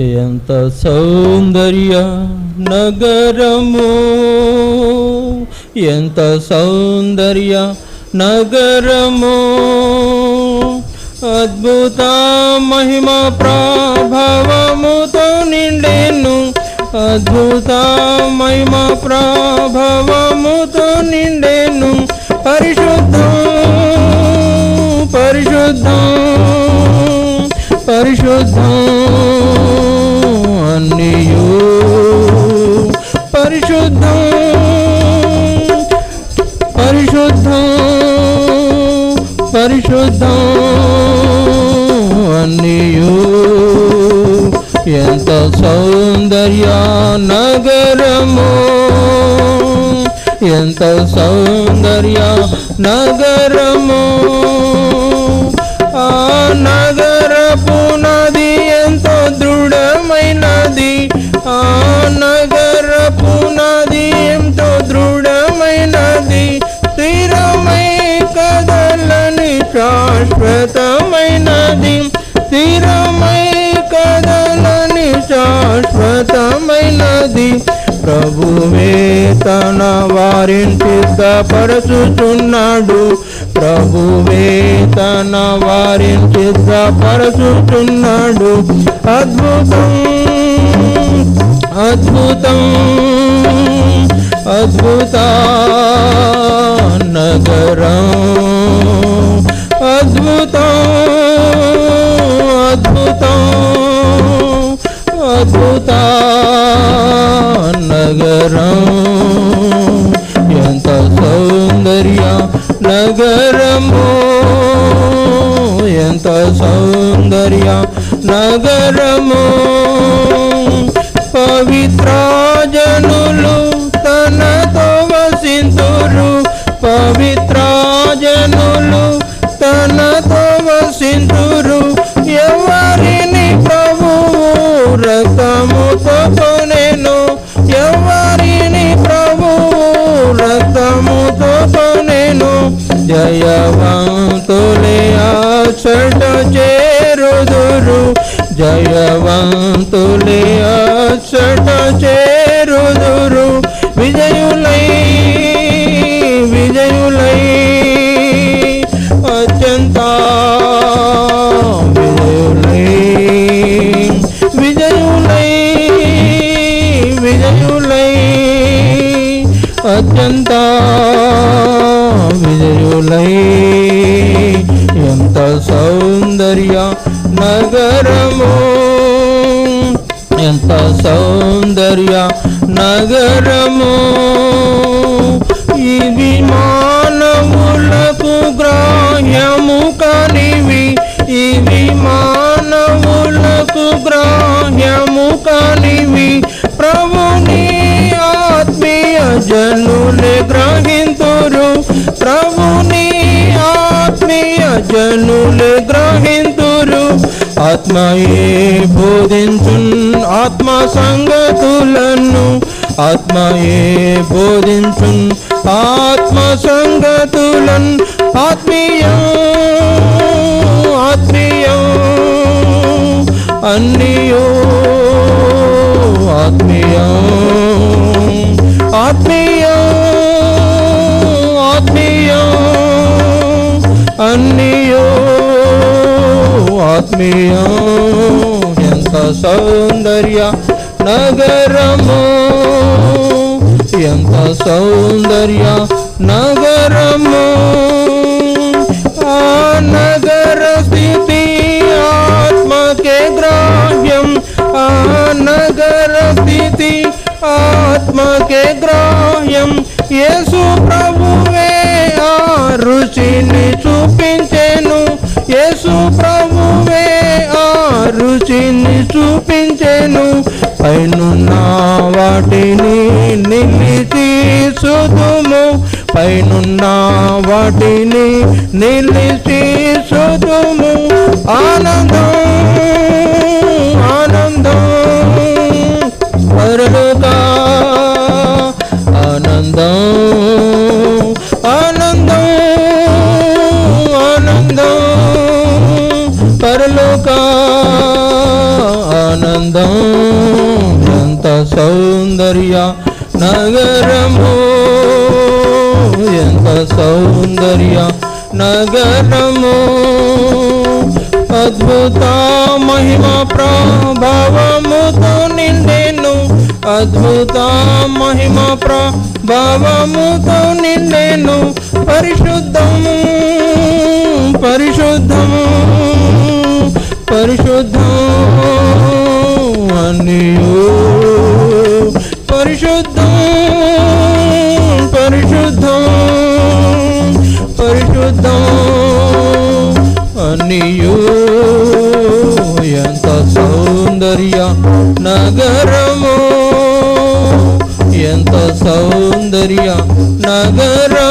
ఎంత సౌందర్య నగరము ఎంత సౌందర్య నగరము. అద్భుత మహిమ ప్రభావముతో నిండెను అద్భుత మహిమ ప్రభావముతో నిండెను. పరిశుద్ధం పరిశుద్ధం పరిశుద్ధం. పరిశుద్ధం పరిశుద్ధం పరిశుద్ధం ఎంత సౌందర్య నగరము. ఎంత సౌందర్య నగరము. ఆ నగర శాశ్వతమైనది. స్థిరమై కదలని శాశ్వతమైనది. ప్రభువే తన వారిని సిద్ధపరచుచున్నాడు. ప్రభువే తన వారిని సిద్ధపరచుచున్నాడు. అద్భుతం అద్భుతం అద్భుత నగరం నగరం ఎంత సౌందర్య నగరము ఎంత సౌందర్య నగరము పవిత్ర జయవంతులే అచ్చట చేరుదురు. జయవంతులే అచ్చట చేరుదురు. విజయులై విజయులై విజయులై ఎంత సౌందర్య నగరము ఎంత సౌందర్య నగరము. ఇవి మానవులకు గ్రాహ్యము కనివి ఇవి మానవులకు గ్రాహ్యము కనివి. ప్రభుని ఆత్మీయ జనులే గ్రహి సజ్జనులు జనులే గ్రహింతురు. ఆత్మయే బోధించున్ ఆత్మ సంగతులను. ఆత్మయే బోధించున్ ఆత్మ సంగతులన్. ఆత్మీయం ఆత్మీయం అన్నియో. ఆత్మీయం ఆత్మీయం ఆత్మీయం. అన్నియో ఆత్మీయం ఎంత సౌందర్య నగరము ఎంత సౌందర్య నగరము ఆ నగర స్థితి ఆత్మకే గ్రాహ్యం ఆ నగర స్థితి ఆత్మకే గ్రాహ్యం యేసు ప్రభువే ఆ రుచిని చూపించెను. యేసు ప్రభువే ఆ రుచిని చూపించెను. పైనున్న వాటిని నిలిచి సుధుము పైనున్న వాటిని నిలిచి సుధుము ఆనందం సౌందర్య నగరము. ఎంత సౌందర్య నగరము. అద్భుత మహిమ ప్రభావముతో నిండెను. అద్భుత మహిమ ప్రభావముతో నిండెను. పరిశుద్ధము పరిశుద్ధము పరిశుద్ధము. నగరము? ఎంత సౌందర్య నగరం